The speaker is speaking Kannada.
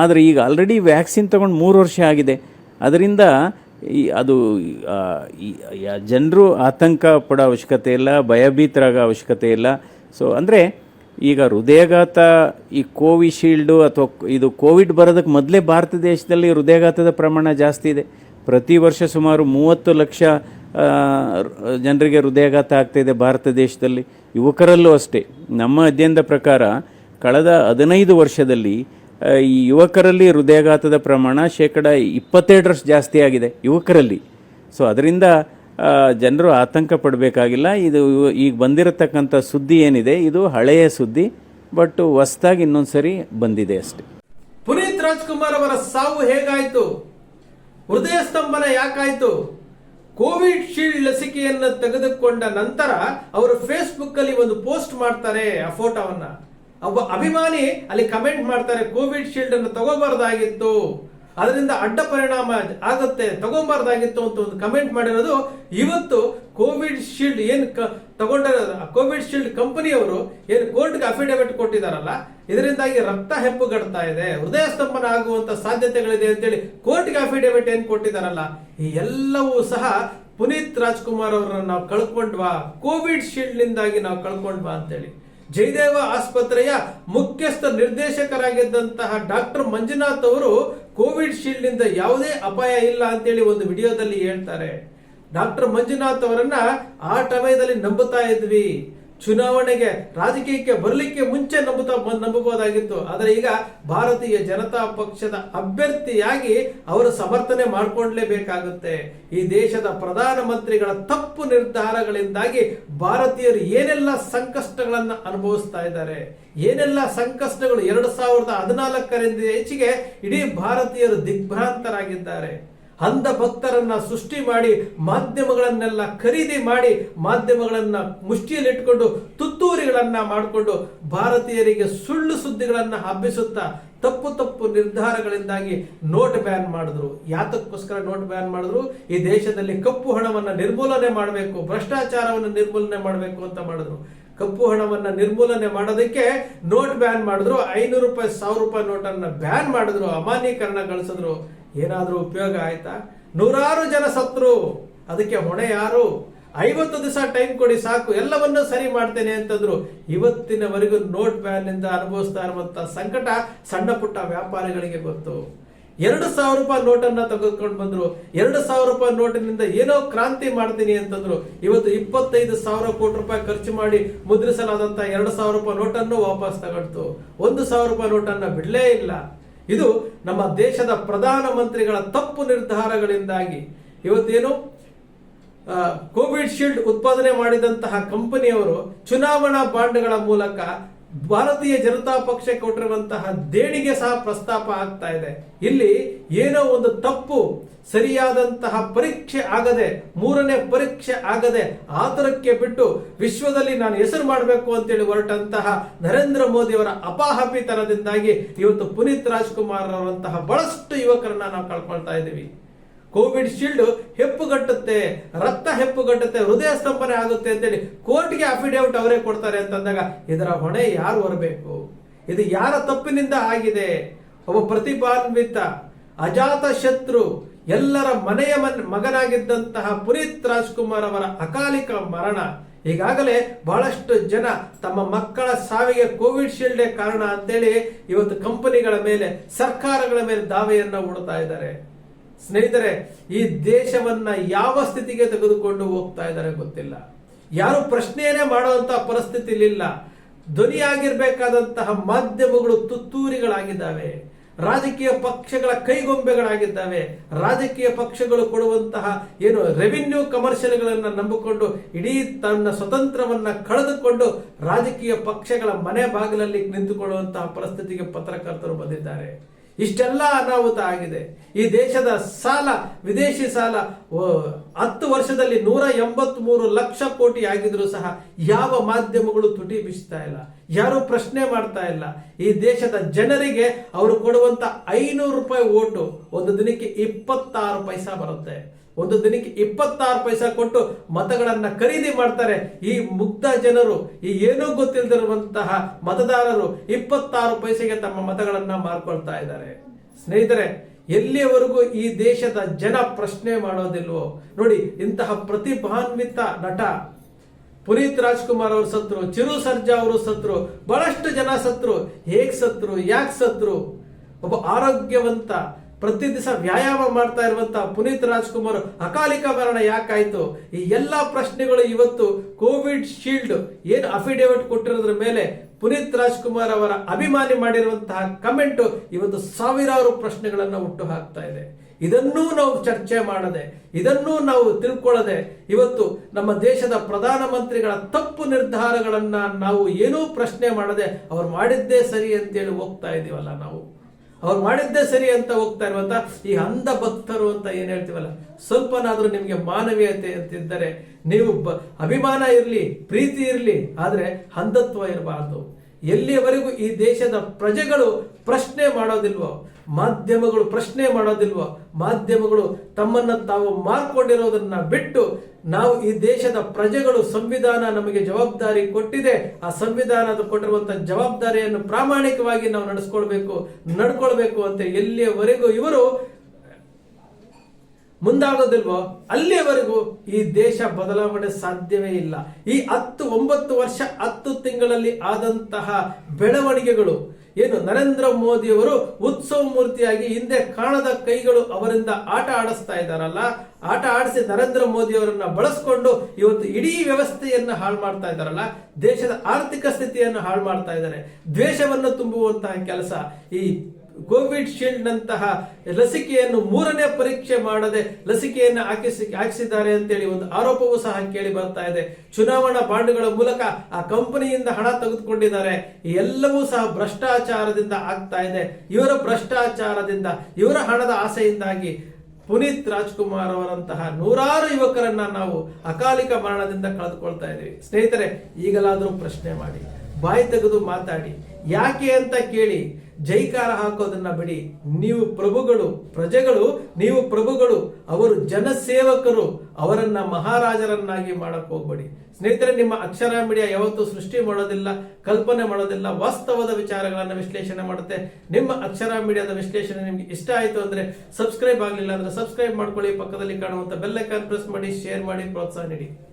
ಆದರೆ ಈಗ ಆಲ್ರೆಡಿ ವ್ಯಾಕ್ಸಿನ್ ತೊಗೊಂಡು ಮೂರು ವರ್ಷ ಆಗಿದೆ. ಅದರಿಂದ ಈ ಅದು ಜನರು ಆತಂಕ ಪಡೋ ಅವಶ್ಯಕತೆ ಇಲ್ಲ, ಭಯಭೀತರಾಗೋ ಅವಶ್ಯಕತೆ ಇಲ್ಲ. ಸೊ ಅಂದರೆ ಈಗ ಹೃದಯಾಘಾತ, ಈ ಕೋವಿಶೀಲ್ಡು ಅಥವಾ ಇದು ಕೋವಿಡ್ ಬರೋದಕ್ಕೆ ಮೊದಲೇ ಭಾರತ ದೇಶದಲ್ಲಿ ಹೃದಯಾಘಾತದ ಪ್ರಮಾಣ ಜಾಸ್ತಿ ಇದೆ. ಪ್ರತಿ ವರ್ಷ ಸುಮಾರು ಮೂವತ್ತು ಲಕ್ಷ ಜನರಿಗೆ ಹೃದಯಾಘಾತ ಆಗ್ತಾಯಿದೆ ಭಾರತ ದೇಶದಲ್ಲಿ. ಯುವಕರಲ್ಲೂ ಅಷ್ಟೇ. ನಮ್ಮ ಅಧ್ಯಯನದ ಪ್ರಕಾರ ಕಳೆದ ಹದಿನೈದು ವರ್ಷದಲ್ಲಿ ಈ ಯುವಕರಲ್ಲಿ ಹೃದಯಾಘಾತದ ಪ್ರಮಾಣ ಶೇಕಡ ಇಪ್ಪತ್ತೆರಡರಷ್ಟು ಜಾಸ್ತಿ ಆಗಿದೆ ಯುವಕರಲ್ಲಿ. ಸೊ ಅದರಿಂದ ಜನರು ಆತಂಕ ಪಡಬೇಕಾಗಿಲ್ಲ. ಇದು ಈಗ ಬಂದಿರತಕ್ಕಂಥ ಸುದ್ದಿ ಏನಿದೆ, ಇದು ಹಳೆಯ ಸುದ್ದಿ ಬಟ್ ಹೊಸ್ದಾಗಿ ಇನ್ನೊಂದು ಸರಿ ಬಂದಿದೆ ಅಷ್ಟೆ. ಪುನೀತ್ ರಾಜ್ಕುಮಾರ್ ಅವರ ಸಾವು ಹೇಗಾಯ್ತು? ಹೃದಯ ಸ್ತಂಭನ ಯಾಕಾಯ್ತು? ಕೋವಿಡ್ ಶೀಲ್ಡ್ ಲಸಿಕೆಯನ್ನು ತೆಗೆದುಕೊಂಡ ನಂತರ ಅವರು ಫೇಸ್ಬುಕ್ ಅಲ್ಲಿ ಒಂದು ಪೋಸ್ಟ್ ಮಾಡ್ತಾರೆ ಆ ಫೋಟೋವನ್ನ. ಒಬ್ಬ ಅಭಿಮಾನಿ ಅಲ್ಲಿ ಕಮೆಂಟ್ ಮಾಡ್ತಾರೆ ಕೋವಿಡ್ ಶೀಲ್ಡ್ ಅನ್ನು ತಗೋಬಾರ್ದಾಗಿತ್ತು. ಅದರಿಂದ ಅಡ್ಡ ಪರಿಣಾಮ ಆಗುತ್ತೆ, ತಗೋಬಾರ್ದಾಗಿತ್ತು ಅಂತ ಒಂದು ಕಮೆಂಟ್ ಮಾಡಿರೋದು. ಇವತ್ತು ಕೋವಿಡ್ ಶೀಲ್ಡ್ ಏನು ತಗೊಂಡಿರೋ ಕೋವಿಡ್ ಶೀಲ್ಡ್ ಕಂಪನಿಯವರು ಏನು ಕೋರ್ಟ್ಗೆ ಅಫಿಡವಿಟ್ ಕೊಟ್ಟಿದಾರಲ್ಲ, ಇದರಿಂದಾಗಿ ರಕ್ತ ಹೆಪ್ಪುಗಡ್ತಾ ಇದೆ. ಹೃದಯ ಸ್ತಂಭನ ಆಗುವಂತ ಸಾಧ್ಯತೆಗಳಿದೆ ಅಂತೇಳಿ ಕೋರ್ಟ್ಗೆ ಅಫಿಡವಿಟ್ ಏನು ಕೊಟ್ಟಿದಾರಲ್ಲ, ಈ ಎಲ್ಲವೂ ಸಹ ಪುನೀತ್ ರಾಜ್ಕುಮಾರ್ ಅವರನ್ನು ನಾವು ಕಳ್ಕೊಂಡ್ವಾ ಕೋವಿಡ್ ಶೀಲ್ಡ್ ನಿಂದಾಗಿ ನಾವು ಕಳ್ಕೊಂಡ್ವಾ ಅಂತೇಳಿ. ಜಯದೇವ ಆಸ್ಪತ್ರೆಯ ಮುಖ್ಯಸ್ಥ ನಿರ್ದೇಶಕರಾಗಿದ್ದಂತಹ ಡಾಕ್ಟರ್ ಮಂಜುನಾಥ್ ಅವರು ಕೋವಿಡ್ ಶೀಲ್ಡ್ನಿಂದ ಯಾವುದೇ ಅಪಾಯ ಇಲ್ಲ ಅಂತೇಳಿ ಒಂದು ವಿಡಿಯೋದಲ್ಲಿ ಹೇಳ್ತಾರೆ. ಡಾಕ್ಟರ್ ಮಂಜುನಾಥ್ ಅವರನ್ನ ಆ ಸಮಯದಲ್ಲಿ ನಂಬುತ್ತಾ ಇದ್ವಿ. ಚುನಾವಣೆಗೆ ರಾಜಕೀಯಕ್ಕೆ ಬರಲಿಕ್ಕೆ ಮುಂಚೆ ನಂಬುತ್ತಾ ನಂಬಬಹುದಾಗಿತ್ತು. ಆದರೆ ಈಗ ಭಾರತೀಯ ಜನತಾ ಪಕ್ಷದ ಅಭ್ಯರ್ಥಿಯಾಗಿ ಅವರು ಸಮರ್ಥನೆ ಮಾಡಿಕೊಳ್ಳಲೇಬೇಕಾಗುತ್ತೆ ಈ ದೇಶದ ಪ್ರಧಾನಮಂತ್ರಿಗಳ ತಪ್ಪು ನಿರ್ಧಾರಗಳಿಂದಾಗಿ ಭಾರತೀಯರು ಏನೆಲ್ಲ ಸಂಕಷ್ಟಗಳನ್ನು ಅನುಭವಿಸ್ತಾ ಇದ್ದಾರೆ. ಏನೆಲ್ಲ ಸಂಕಷ್ಟಗಳು ಎರಡು ಸಾವಿರದ ಹದಿನಾಲ್ಕರಿಂದ ಹೆಚ್ಚಿಗೆ ಇಡೀ ಭಾರತೀಯರು ದಿಗ್ಭ್ರಾಂತರಾಗಿದ್ದಾರೆ. ಅಂಧ ಭಕ್ತರನ್ನ ಸೃಷ್ಟಿ ಮಾಡಿ, ಮಾಧ್ಯಮಗಳನ್ನೆಲ್ಲ ಖರೀದಿ ಮಾಡಿ, ಮಾಧ್ಯಮಗಳನ್ನ ಮುಷ್ಟಿಯಲ್ಲಿಟ್ಟುಕೊಂಡು ತುತ್ತೂರಿಗಳನ್ನ ಮಾಡಿಕೊಂಡು ಭಾರತೀಯರಿಗೆ ಸುಳ್ಳು ಸುದ್ದಿಗಳನ್ನ ಹಬ್ಬಿಸುತ್ತಾ ತಪ್ಪು ತಪ್ಪು ನಿರ್ಧಾರಗಳಿಂದಾಗಿ ನೋಟ್ ಬ್ಯಾನ್ ಮಾಡಿದ್ರು. ಯಾತಕ್ಕೋಸ್ಕರ ನೋಟ್ ಬ್ಯಾನ್ ಮಾಡಿದ್ರು? ಈ ದೇಶದಲ್ಲಿ ಕಪ್ಪು ಹಣವನ್ನ ನಿರ್ಮೂಲನೆ ಮಾಡಬೇಕು, ಭ್ರಷ್ಟಾಚಾರವನ್ನು ನಿರ್ಮೂಲನೆ ಮಾಡಬೇಕು ಅಂತ ಮಾಡಿದ್ರು. ಕಪ್ಪು ಹಣವನ್ನ ನಿರ್ಮೂಲನೆ ಮಾಡೋದಕ್ಕೆ ನೋಟ್ ಬ್ಯಾನ್ ಮಾಡಿದ್ರು. ಐನೂರು ರೂಪಾಯಿ, ಸಾವಿರ ರೂಪಾಯಿ ನೋಟನ್ನ ಬ್ಯಾನ್ ಮಾಡಿದ್ರು ಅಮಾನ್ಯೀಕರಣಗೊಳಿಸಿದ್ರು ಏನಾದ್ರೂ ಉಪಯೋಗ ಆಯ್ತಾ? ನೂರಾರು ಜನ ಸತ್ರು. ಅದಕ್ಕೆ ಹೊಣೆ ಯಾರು? ಐವತ್ತು ದಿವಸ ಟೈಮ್ ಕೊಡಿ ಸಾಕು. ಎಲ್ಲವನ್ನೂ ಸರಿ ಮಾಡ್ತೇನೆ ಅಂತಂದ್ರು. ಇವತ್ತಿನವರೆಗೂ ನೋಟ್ ಬ್ಯಾನ್ನಿಂದ ಅನುಭವಿಸ್ತಾ ಇರುವಂಥ ಸಂಕಟ ಸಣ್ಣ ಪುಟ್ಟ ವ್ಯಾಪಾರಿಗಳಿಗೆ ಗೊತ್ತು. ಎರಡು ಸಾವಿರ ರೂಪಾಯಿ ನೋಟನ್ನು ತೆಗೆದುಕೊಂಡು ಬಂದ್ರು. ಎರಡು ಸಾವಿರ ರೂಪಾಯಿ ನೋಟಿನಿಂದ ಏನೋ ಕ್ರಾಂತಿ ಮಾಡ್ತೀನಿ ಅಂತಂದ್ರು. ಇವತ್ತು ಇಪ್ಪತ್ತೈದು ಸಾವಿರ ಕೋಟಿ ರೂಪಾಯಿ ಖರ್ಚು ಮಾಡಿ ಮುದ್ರಿಸಲಾದಂಥ ಎರಡು ಸಾವಿರ ರೂಪಾಯಿ ನೋಟನ್ನು ವಾಪಸ್ ತಗೊಳ್ತು ಒಂದು ಸಾವಿರ ರೂಪಾಯಿ ನೋಟನ್ನು ಬಿಡಲೇ ಇಲ್ಲ. ಇದು ನಮ್ಮ ದೇಶದ ಪ್ರಧಾನ ಮಂತ್ರಿಗಳ ತಪ್ಪು ನಿರ್ಧಾರಗಳಿಂದಾಗಿ. ಇವತ್ತೇನು ಕೋವಿಡ್ ಶೀಲ್ಡ್ ಉತ್ಪಾದನೆ ಮಾಡಿದಂತಹ ಕಂಪನಿಯವರು ಚುನಾವಣಾ ಬಾಂಡ್ಗಳ ಮೂಲಕ ಭಾರತೀಯ ಜನತಾ ಪಕ್ಷ ಕೊಟ್ಟಿರುವಂತಹ ದೇಣಿಗೆ ಸಹ ಪ್ರಸ್ತಾಪ ಆಗ್ತಾ ಇದೆ. ಇಲ್ಲಿ ಏನೋ ಒಂದು ತಪ್ಪು, ಸರಿಯಾದಂತಹ ಪರೀಕ್ಷೆ ಆಗದೆ, ಮೂರನೇ ಪರೀಕ್ಷೆ ಆಗದೆ ಆತರಕ್ಕೆ ಬಿಟ್ಟು ವಿಶ್ವದಲ್ಲಿ ನಾನು ಹೆಸರು ಮಾಡಬೇಕು ಅಂತೇಳಿ ಹೊರಟಂತಹ ನರೇಂದ್ರ ಮೋದಿ ಅವರ ಅಪಾಹಪಿತನದಿಂದಾಗಿ ಇವತ್ತು ಪುನೀತ್ ರಾಜ್ಕುಮಾರ್ ಅವರಂತಹ ಬಹಳಷ್ಟು ಯುವಕರನ್ನ ನಾವು ಕಳ್ಕೊಳ್ತಾ ಇದ್ದೀವಿ. ಕೋವಿಡ್ ಶೀಲ್ಡ್ ಹೆಪ್ಪುಗಟ್ಟುತ್ತೆ ರಕ್ತ ಹೆಪ್ಪುಗಟ್ಟುತ್ತೆ ಹೃದಯ ಸ್ತಂಭನೆ ಆಗುತ್ತೆ ಅಂತೇಳಿ ಕೋರ್ಟ್ಗೆ ಅಫಿಡೇವಿಟ್ ಅವರೇ ಕೊಡ್ತಾರೆ ಅಂತಂದಾಗ ಇದರ ಹೊಣೆ ಯಾರು ಹೊರಬೇಕು? ಇದು ಯಾರ ತಪ್ಪಿನಿಂದ ಆಗಿದೆ? ಒಬ್ಬ ಪ್ರತಿಭಾನ್ವಿತ, ಅಜಾತ ಶತ್ರು, ಎಲ್ಲರ ಮನೆಯ ಮನ್, ಮಗನಾಗಿದ್ದಂತಹ ಪುನೀತ್ ರಾಜ್ಕುಮಾರ್ ಅವರ ಅಕಾಲಿಕ ಮರಣ. ಈಗಾಗಲೇ ಬಹಳಷ್ಟು ಜನ ತಮ್ಮ ಮಕ್ಕಳ ಸಾವಿಗೆ ಕೋವಿಡ್ ಶೀಲ್ಡೇ ಕಾರಣ ಅಂತೇಳಿ ಇವತ್ತು ಕಂಪನಿಗಳ ಮೇಲೆ, ಸರ್ಕಾರಗಳ ಮೇಲೆ ದಾವೆಯನ್ನ ಹೂಡ್ತಾ ಇದ್ದಾರೆ. ಸ್ನೇಹಿತರೆ, ಈ ದೇಶವನ್ನ ಯಾವ ಸ್ಥಿತಿಗೆ ತೆಗೆದುಕೊಂಡು ಹೋಗ್ತಾ ಇದ್ದಾರೆ ಗೊತ್ತಿಲ್ಲ. ಯಾರು ಪ್ರಶ್ನೆಯೇ ಮಾಡುವಂತಹ ಪರಿಸ್ಥಿತಿ ಇಲ್ಲ ಧ್ವನಿಯಾಗಿರ್ಬೇಕಾದಂತಹ ಮಾಧ್ಯಮಗಳು ತುತ್ತೂರಿಗಳಾಗಿದ್ದಾವೆ. ರಾಜಕೀಯ ಪಕ್ಷಗಳ ಕೈಗೊಂಬೆಗಳಾಗಿದ್ದಾವೆ. ರಾಜಕೀಯ ಪಕ್ಷಗಳು ಕೊಡುವಂತಹ ಏನು ರೆವಿನ್ಯೂ ಕಮರ್ಷಿಯಲ್ಗಳನ್ನು ನಂಬಿಕೊಂಡು ಇಡೀ ತನ್ನ ಸ್ವತಂತ್ರವನ್ನ ಕಳೆದುಕೊಂಡು ರಾಜಕೀಯ ಪಕ್ಷಗಳ ಮನೆ ಬಾಗಿಲಲ್ಲಿ ನಿಂತುಕೊಳ್ಳುವಂತಹ ಪರಿಸ್ಥಿತಿಗೆ ಪತ್ರಕರ್ತರು ಬಂದಿದ್ದಾರೆ. ಇಷ್ಟೆಲ್ಲ ಅನಾಹುತ ಆಗಿದೆ. ಈ ದೇಶದ ಸಾಲ, ವಿದೇಶಿ ಸಾಲ ಹತ್ತು ವರ್ಷದಲ್ಲಿ ನೂರ ಎಂಬತ್ ಮೂರು ಲಕ್ಷ ಕೋಟಿ ಆಗಿದ್ರು ಸಹ ಯಾವ ಮಾಧ್ಯಮಗಳು ತುಟಿ ಬಿಸ್ತಾ ಇಲ್ಲ, ಯಾರು ಪ್ರಶ್ನೆ ಮಾಡ್ತಾ ಇಲ್ಲ. ಈ ದೇಶದ ಜನರಿಗೆ ಅವರು ಕೊಡುವಂತ ಐನೂರು ರೂಪಾಯಿ ಓಟು, ಒಂದು ದಿನಕ್ಕೆ ಇಪ್ಪತ್ತಾರು ಪೈಸಾ ಬರುತ್ತೆ. ಒಂದು ದಿನಕ್ಕೆ ಇಪ್ಪತ್ತಾರು ಪೈಸಾ ಕೊಟ್ಟು ಮತಗಳನ್ನ ಖರೀದಿ ಮಾಡ್ತಾರೆ. ಈ ಮುಗ್ಧ ಜನರು, ಈ ಏನೂ ಗೊತ್ತಿಲ್ಲದಿರುವಂತಹ ಮತದಾರರು ಇಪ್ಪತ್ತಾರು ಪೈಸೆಗೆ ತಮ್ಮ ಮತಗಳನ್ನ ಮಾರ್ಕೊಳ್ತಾ ಇದ್ದಾರೆ. ಸ್ನೇಹಿತರೆ, ಎಲ್ಲಿಯವರೆಗೂ ಈ ದೇಶದ ಜನ ಪ್ರಶ್ನೆ ಮಾಡೋದಿಲ್ವೋ? ನೋಡಿ, ಇಂತಹ ಪ್ರತಿಭಾನ್ವಿತ ನಟ ಪುನೀತ್ ರಾಜ್ಕುಮಾರ್ ಅವರು ಸತ್ರು, ಚಿರು ಸರ್ಜಾ ಅವರು ಸತ್ರು, ಬಹಳಷ್ಟು ಜನ ಸತ್ರು. ಹೇಗ್ ಸತ್ರು? ಯಾಕೆ ಸತ್ರು? ಒಬ್ಬ ಆರೋಗ್ಯವಂತ ಪ್ರತಿ ದಿವಸ ವ್ಯಾಯಾಮ ಮಾಡ್ತಾ ಇರುವಂತ ಪುನೀತ್ ರಾಜ್ಕುಮಾರ್ ಅಕಾಲಿಕ ಮರಣ ಯಾಕಾಯ್ತು? ಈ ಎಲ್ಲಾ ಪ್ರಶ್ನೆಗಳು ಇವತ್ತು ಕೋವಿಡ್ ಶೀಲ್ಡ್ ಏನು ಅಫಿಡೇವಿಟ್ ಕೊಟ್ಟಿರೋದ್ರ ಮೇಲೆ ಪುನೀತ್ ರಾಜ್ಕುಮಾರ್ ಅವರ ಅಭಿಮಾನಿ ಮಾಡಿರುವಂತಹ ಕಮೆಂಟ್ ಇವತ್ತು ಸಾವಿರಾರು ಪ್ರಶ್ನೆಗಳನ್ನ ಹುಟ್ಟು ಹಾಕ್ತಾ ಇದೆ. ಇದನ್ನೂ ನಾವು ಚರ್ಚೆ ಮಾಡದೆ, ಇದನ್ನೂ ನಾವು ತಿಳ್ಕೊಳ್ಳದೆ ಇವತ್ತು ನಮ್ಮ ದೇಶದ ಪ್ರಧಾನಮಂತ್ರಿಗಳ ತಪ್ಪು ನಿರ್ಧಾರಗಳನ್ನ ನಾವು ಏನೂ ಪ್ರಶ್ನೆ ಮಾಡದೆ ಅವ್ರು ಮಾಡಿದ್ದೇ ಸರಿ ಅಂತೇಳಿ ಹೋಗ್ತಾ ಇದೀವಲ್ಲ ನಾವು. ಅವ್ರು ಮಾಡಿದ್ದೇ ಸರಿ ಅಂತ ಹೋಗ್ತಾ ಇರುವಂತ ಈ ಅಂಧ ಭಕ್ತರು ಅಂತ ಏನ್ ಹೇಳ್ತೀವಲ್ಲ? ಸ್ವಲ್ಪನಾದ್ರೂ ನಿಮ್ಗೆ ಮಾನವೀಯತೆ ಅಂತಿದ್ದರೆ ನೀವು ಬ- ಅಭಿಮಾನ ಇರಲಿ, ಪ್ರೀತಿ ಇರಲಿ, ಆದ್ರೆ ಅಂಧತ್ವ ಇರಬಾರ್ದು. ಎಲ್ಲಿಯವರೆಗೂ ಈ ದೇಶದ ಪ್ರಜೆಗಳು ಪ್ರಶ್ನೆ ಮಾಡೋದಿಲ್ವೋ, ಮಾಧ್ಯಮಗಳು ಪ್ರಶ್ನೆ ಮಾಡೋದಿಲ್ವೋ, ಮಾಧ್ಯಮಗಳು ತಮ್ಮನ್ನ ತಾವು ಮಾರ್ಕೊಂಡಿರೋದನ್ನ ಬಿಟ್ಟು ನಾವು ಈ ದೇಶದ ಪ್ರಜೆಗಳು ಸಂವಿಧಾನ ನಮಗೆ ಜವಾಬ್ದಾರಿ ಕೊಟ್ಟಿದೆ, ಆ ಸಂವಿಧಾನದ ಕೊಟ್ಟಿರುವಂತಹ ಜವಾಬ್ದಾರಿಯನ್ನು ಪ್ರಾಮಾಣಿಕವಾಗಿ ನಾವು ನಡೆಸ್ಕೊಳ್ಬೇಕು, ನಡ್ಕೊಳ್ಬೇಕು ಅಂತ ಎಲ್ಲಿಯವರೆಗೂ ಇವರು ಮುಂದಾಗೋದಿಲ್ವೋ? ಅಲ್ಲಿಯವರೆಗೂ ಈ ದೇಶ ಬದಲಾವಣೆ ಸಾಧ್ಯವೇ ಇಲ್ಲ. ಈ ಹತ್ತು, ಒಂಬತ್ತು ವರ್ಷ, ಹತ್ತು ತಿಂಗಳಲ್ಲಿ ಆದಂತಹ ಬೆಳವಣಿಗೆಗಳು. ಏನು, ನರೇಂದ್ರ ಮೋದಿಯವರು ಉತ್ಸವ ಮೂರ್ತಿಯಾಗಿ ಹಿಂದೆ ಕಾಣದ ಕೈಗಳು ಅವರಿಂದ ಆಟ ಆಡಿಸ್ತಾ ಇದ್ದಾರಲ್ಲ? ಆಟ ಆಡಿಸಿ ನರೇಂದ್ರ ಮೋದಿ ಅವರನ್ನ ಬಳಸ್ಕೊಂಡು ಇವತ್ತು ಇಡೀ ವ್ಯವಸ್ಥೆಯನ್ನ ಹಾಳು ಮಾಡ್ತಾ ಇದ್ದಾರಲ್ಲ? ದೇಶದ ಆರ್ಥಿಕ ಸ್ಥಿತಿಯನ್ನು ಹಾಳು ಮಾಡ್ತಾ ಇದ್ದಾರೆ. ದ್ವೇಷವನ್ನು ತುಂಬುವಂತಹ ಕೆಲಸ ಈ ಕೋವಿಡ್ ಶೀಲ್ಡ್ ನಂತಹ ಲಸಿಕೆಯನ್ನು ಮೂರನೇ ಪರೀಕ್ಷೆ ಮಾಡದೆ ಲಸಿಕೆಯನ್ನು ಹಾಕಿಸಿ ಹಾಕಿಸಿದ್ದಾರೆ ಅಂತೇಳಿ ಒಂದು ಆರೋಪವೂ ಸಹ ಕೇಳಿ ಬರ್ತಾ ಇದೆ. ಚುನಾವಣಾ ಬಾಂಡ್ಗಳ ಮೂಲಕ ಆ ಕಂಪನಿಯಿಂದ ಹಣ ತೆಗೆದುಕೊಂಡಿದ್ದಾರೆ. ಎಲ್ಲವೂ ಸಹ ಭ್ರಷ್ಟಾಚಾರದಿಂದ ಆಗ್ತಾ ಇದೆ. ಇವರ ಭ್ರಷ್ಟಾಚಾರದಿಂದ, ಇವರ ಹಣದ ಆಸೆಯಿಂದಾಗಿ ಪುನೀತ್ ರಾಜ್ಕುಮಾರ್ ಅವರಂತಹ ನೂರಾರು ಯುವಕರನ್ನ ನಾವು ಅಕಾಲಿಕ ಮರಣದಿಂದ ಕಳೆದುಕೊಳ್ತಾ ಇದ್ದೀವಿ. ಸ್ನೇಹಿತರೆ, ಈಗಲಾದರೂ ಪ್ರಶ್ನೆ ಮಾಡಿ, ಬಾಯಿ ತೆಗೆದು ಮಾತಾಡಿ ಯಾಕೆ ಅಂತ ಕೇಳಿ ಜೈಕಾರ ಹಾಕೋದನ್ನ ಬಿಡಿ. ನೀವು ಪ್ರಭುಗಳು, ಪ್ರಜೆಗಳು, ನೀವು ಪ್ರಭುಗಳು, ಅವರು ಜನಸೇವಕರು, ಅವರನ್ನ ಮಹಾರಾಜರನ್ನಾಗಿ ಮಾಡಕ್ ಹೋಗ್ಬೇಡಿ. ಸ್ನೇಹಿತರೆ, ನಿಮ್ಮ ಅಕ್ಷರ ಮೀಡಿಯಾ ಯಾವತ್ತೂ ಸೃಷ್ಟಿ ಮಾಡೋದಿಲ್ಲ, ಕಲ್ಪನೆ ಮಾಡೋದಿಲ್ಲ, ವಾಸ್ತವದ ವಿಚಾರಗಳನ್ನ ವಿಶ್ಲೇಷಣೆ ಮಾಡುತ್ತೆ. ನಿಮ್ಮ ಅಕ್ಷರ ಮೀಡಿಯಾದ ವಿಶ್ಲೇಷಣೆ ನಿಮ್ಗೆ ಇಷ್ಟ ಆಯ್ತು ಅಂದ್ರೆ ಸಬ್ಸ್ಕ್ರೈಬ್ ಆಗಲಿಲ್ಲ ಅಂದ್ರೆ ಸಬ್ಸ್ಕ್ರೈಬ್ ಮಾಡ್ಕೊಳ್ಳಿ. ಪಕ್ಕದಲ್ಲಿ ಕಾಣುವಂತ ಬೆಲ್ಲೈಕಾನ್ ಪ್ರೆಸ್ ಮಾಡಿ, ಶೇರ್ ಮಾಡಿ, ಪ್ರೋತ್ಸಾಹ ನೀಡಿ.